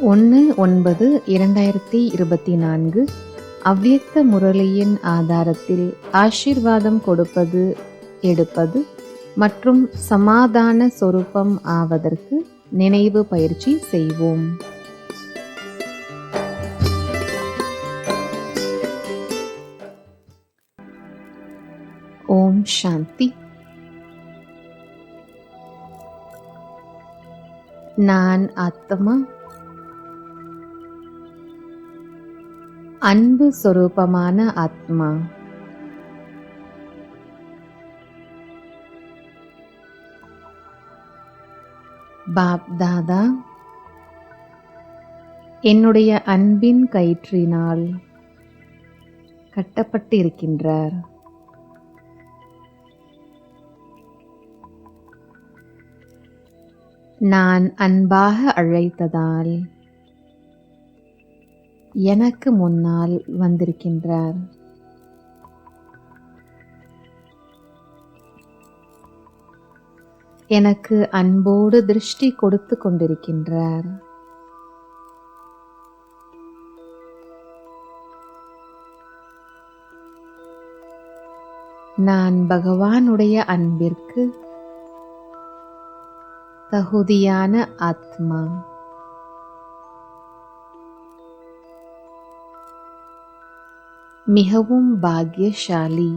ஒன்று ஒன்பது இரண்டாயிரத்தி இருபத்தி நான்கு. அவ்வியக்த முரளியின் ஆதாரத்தில் ஆசீர்வாதம் கொடுப்பது எடுப்பது மற்றும் சமாதான சொரூபம் ஆவதற்கு நினைவு பயிற்சி செய்வோம். ஓம் சாந்தி. நான் ஆத்மா அன்பு சொரூபமான ஆத்மா. பாப் தாதா என்னுடைய அன்பின் கயிற்றினால் கட்டப்பட்டிருக்கின்றார். நான் அன்பாக அழைத்ததால் எனக்கு முன்னால் வந்திருக்கின்றார். எனக்கு அன்போடு திருஷ்டி கொடுத்து கொண்டிருக்கின்றார். நான் பகவானுடைய அன்பிற்கு தகுதியான ஆத்மா. மிகவும் பாக்யசாலி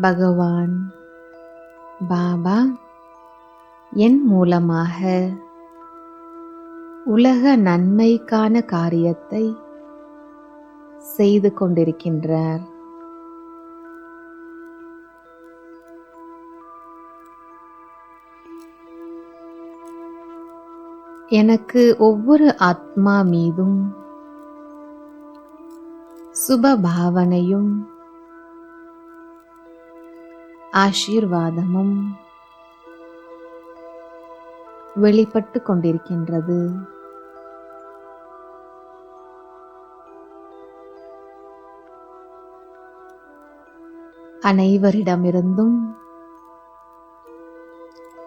பகவான் பாபா என் மூலமாக உலக நன்மைக்கான காரியத்தை செய்து கொண்டிருக்கின்றார். எனக்கு ஒவ்வொரு ஆத்மா மீதும் சுப பாவனையும் ஆசீர்வாதமும் வெளிப்பட்டு கொண்டிருக்கின்றது. அனைவரிடமிருந்தும்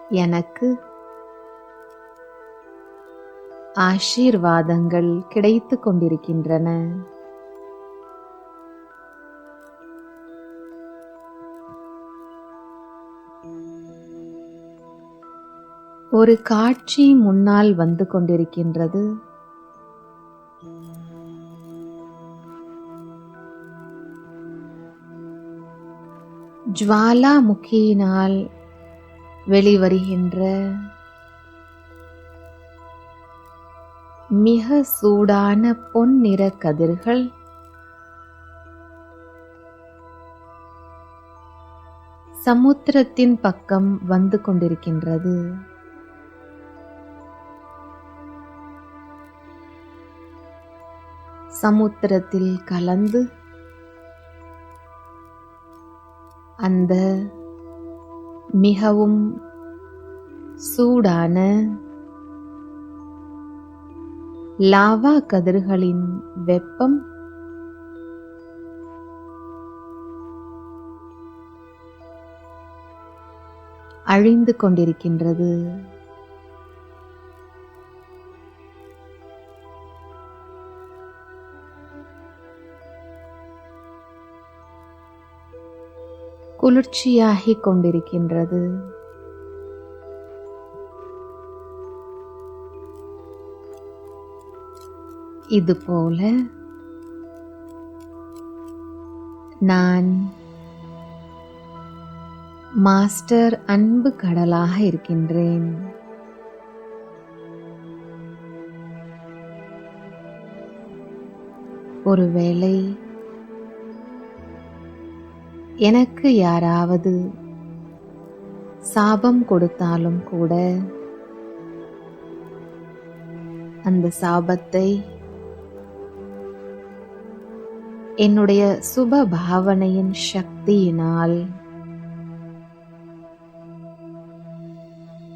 எனக்கு ஆசீர்வாதங்கள் கிடைத்து கொண்டிருக்கின்றன. ஒரு காட்சி முன்னால் வந்து கொண்டிருக்கின்றது. ஜுவாலாமுகியினால் வெளிவருகின்ற மிக சூடான பொன்னிற கதிர்கள். சமுத்திரத்தின் பக்கம் வந்து கொண்டிருக்கின்றது. சமுத்திரத்தில் கலந்து அந்த மிகவும் சூடான லாவா கதிர்களின் வெப்பம். அழிந்து கொண்டிருக்கின்றது. குளிர்ச்சியாகிக் கொண்டிருக்கின்றது. இதுபோல நான் மாஸ்டர் அன்பு கடலாக இருக்கின்றேன். ஒருவேளை எனக்கு யாராவது சாபம் கொடுத்தாலும் கூட அந்த சாபத்தை என்னுடைய சுப பாவனையின் சக்தியினால்.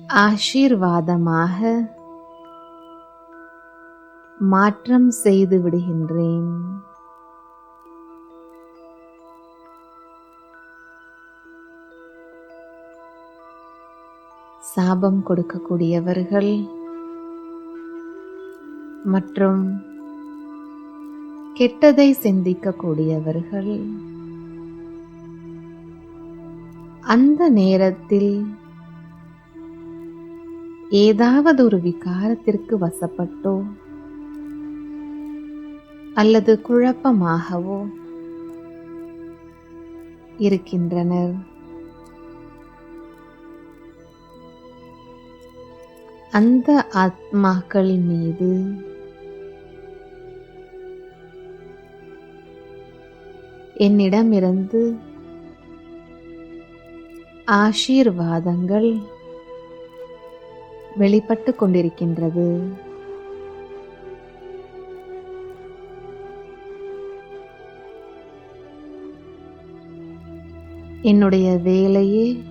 ஆசீர்வாதமாக மாற்றம் செய்து விடுகின்றேன். சாபம் கொடுக்கக்கூடியவர்கள் மற்றும் கெட்டதை சிந்திக்கக்கூடியவர்கள். அந்த நேரத்தில் ஏதாவது ஒரு விகாரத்திற்கு வசப்பட்டோ அல்லது குழப்பமாகவோ இருக்கின்றனர். அந்த ஆத்மாக்கள் மீது என்னிடமிருந்து ஆசீர்வாதங்கள் வெளிப்பட்டு கொண்டிருக்கின்றது. என்னுடைய வேலையே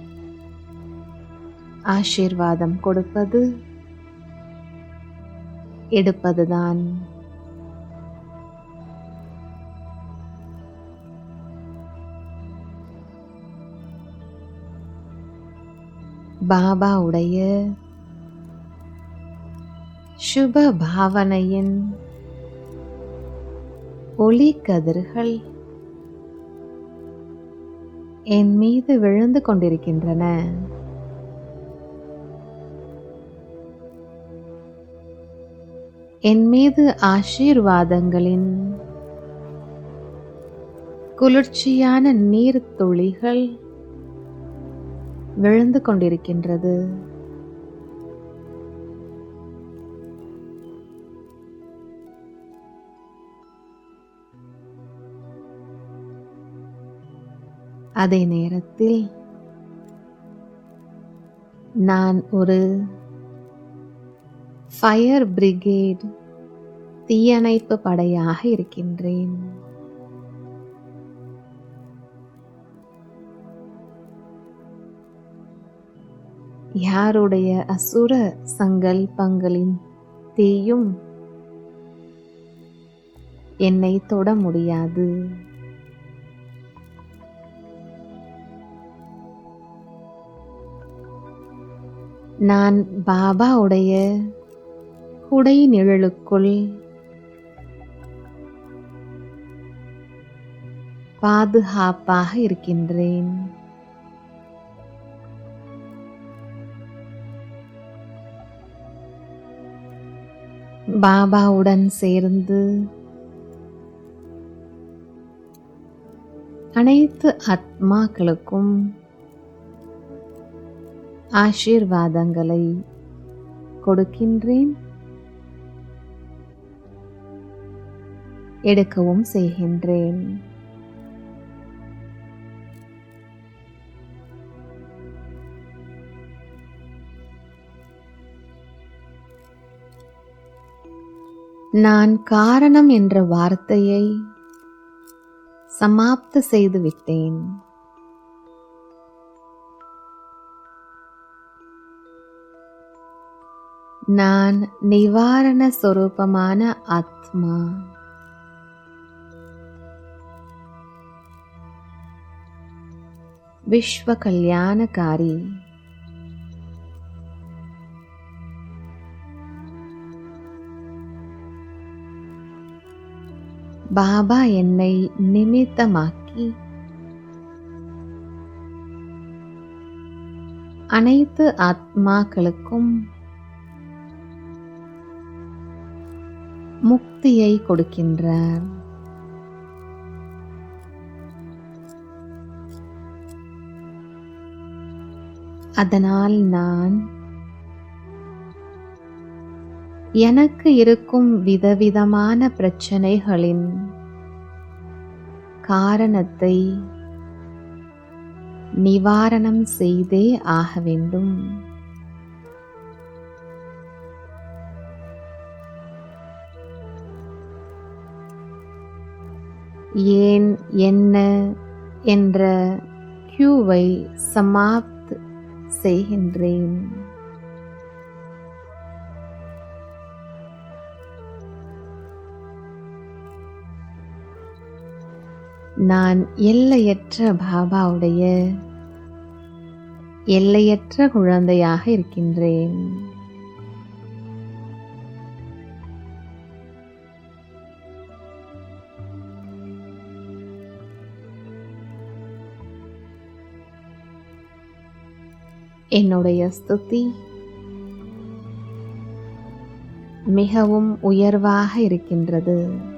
ஆசீர்வாதம் கொடுப்பது எடுப்பதுதான். பாபாவுடைய சுப பாவனையின் ஒளி கதிர்கள் என் மீது விழுந்து கொண்டிருக்கின்றன. என் மீது ஆசீர்வாதங்களின் குளிர்ச்சியான நீர் துளிகள் விழுந்து கொண்டிருக்கின்றது. அதே நேரத்தில் நான் ஒரு ஃபயர் பிரிகேட் தீயணைப்பு படையாக இருக்கின்றேன். யாருடைய அசுர சங்கல்பங்களின் தீயும் என்னை தொட முடியாது. நான் பாபாவுடைய குடை நிழலுக்குள் பாதுகாப்பாக இருக்கின்றேன். பாபாவுடன் சேர்ந்து அனைத்து ஆத்மாக்களுக்கும் ஆசீர்வாதங்களை கொடுக்கின்றேன் எடுக்கவும் செய்கின்றேன். நான் காரணம் என்ற வார்த்தையை சமாப்த செய்து விட்டேன். நான் நிவாரண சொரூபமான ஆத்மா. விஸ்வ கல்யாணகாரி பாபா என்னை நிமித்தமாக்கி. அனைத்து ஆத்மாக்களுக்கும் முக்தியை கொடுக்கின்றார். அதனால் நான் எனக்கு இருக்கும் விதவிதமான பிரச்சனைகளின் காரணத்தை நிவாரணம் செய்தே ஆக வேண்டும். ஏன் என்ன என்ற கியூவை சமாப்த் செய்கின்றேன். நான் எல்லையற்ற பாபாவுடைய எல்லையற்ற குழந்தையாக இருக்கின்றேன். என்னுடைய ஸ்துதி மிகவும் உயர்வாக இருக்கின்றது.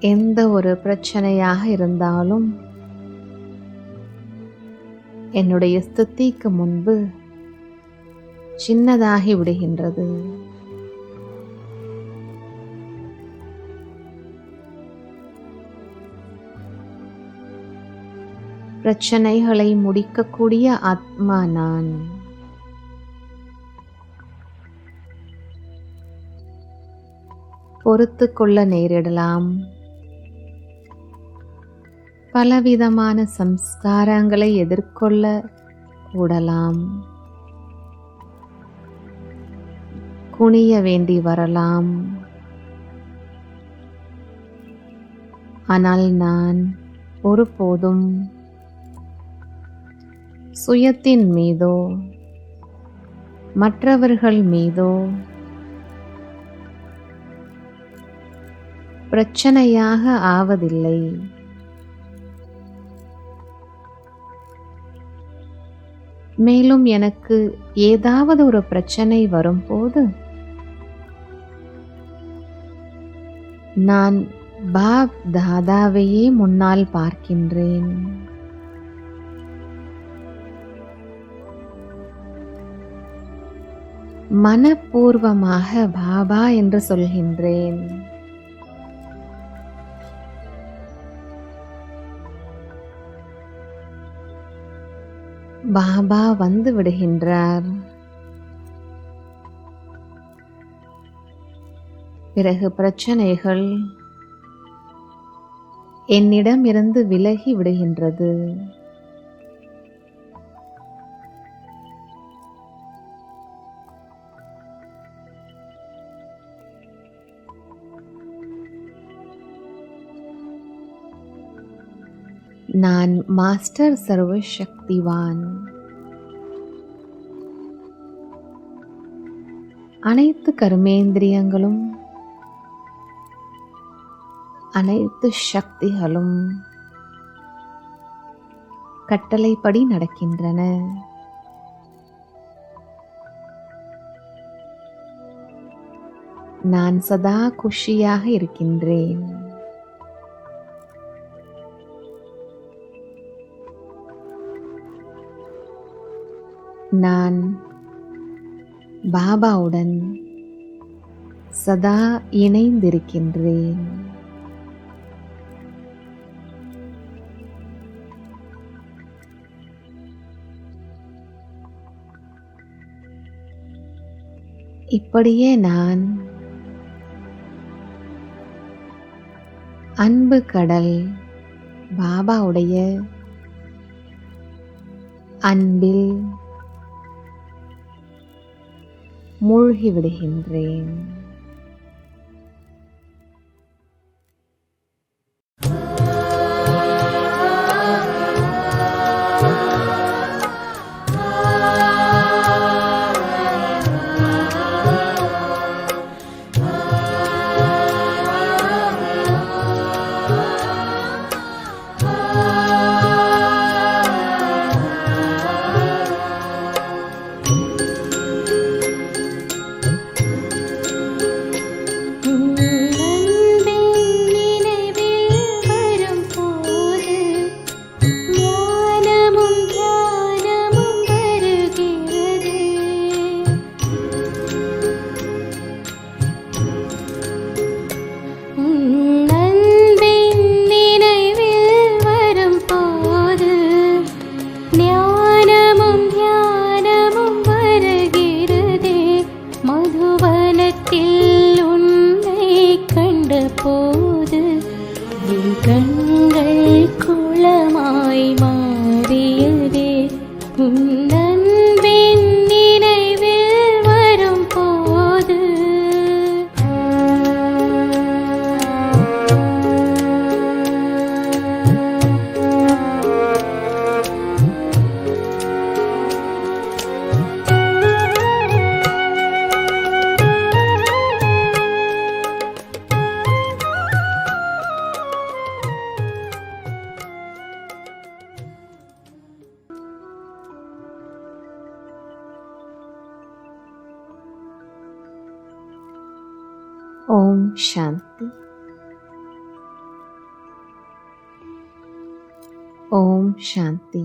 எந்த ஒரு பிரச்சனையாக இருந்தாலும் என்னுடைய ஸ்துதிக்கு முன்பு சின்னதாகி விடுகின்றது. பிரச்சனைகளை முடிக்கக்கூடிய ஆத்மா நான். பொறுத்து கொள்ள நேரிடலாம். பலவிதமான சம்ஸ்காரங்களை எதிர்கொள்ள கூடலாம் குனிய வேண்டி வரலாம். ஆனால் நான் ஒருபோதும் சுயத்தின் மீதோ மற்றவர்கள் மீதோ பிரச்சனையாக ஆவதில்லை. மேலும் எனக்கு ஏதாவது ஒரு பிரச்சனை வரும்போது நான் பாப் தாதாவையே முன்னால் பார்க்கின்றேன். மனப்பூர்வமாக பாபா என்று சொல்கின்றேன். பாபா வந்து விடுகின்றார். பிறகு பிரச்சனைகள் என்னிடம் இருந்து விலகி விடுகின்றது. நான் மாஸ்டர் சர்வசக்திவான். அனைத்து கர்மேந்திரியங்களும் அனைத்து சக்திகளும் கட்டளைப்படி நடக்கின்றன. நான் சதா குஷியாக இருக்கின்றேன். நான் பாபாவுடன் சதா இணைந்திருக்கின்றேன். இப்படியே நான் அன்பு கடல் பாபாவுடைய அன்பில் மூழ்கி விடுகின்றேன். ஓம் சாந்தி ஓம் சாந்தி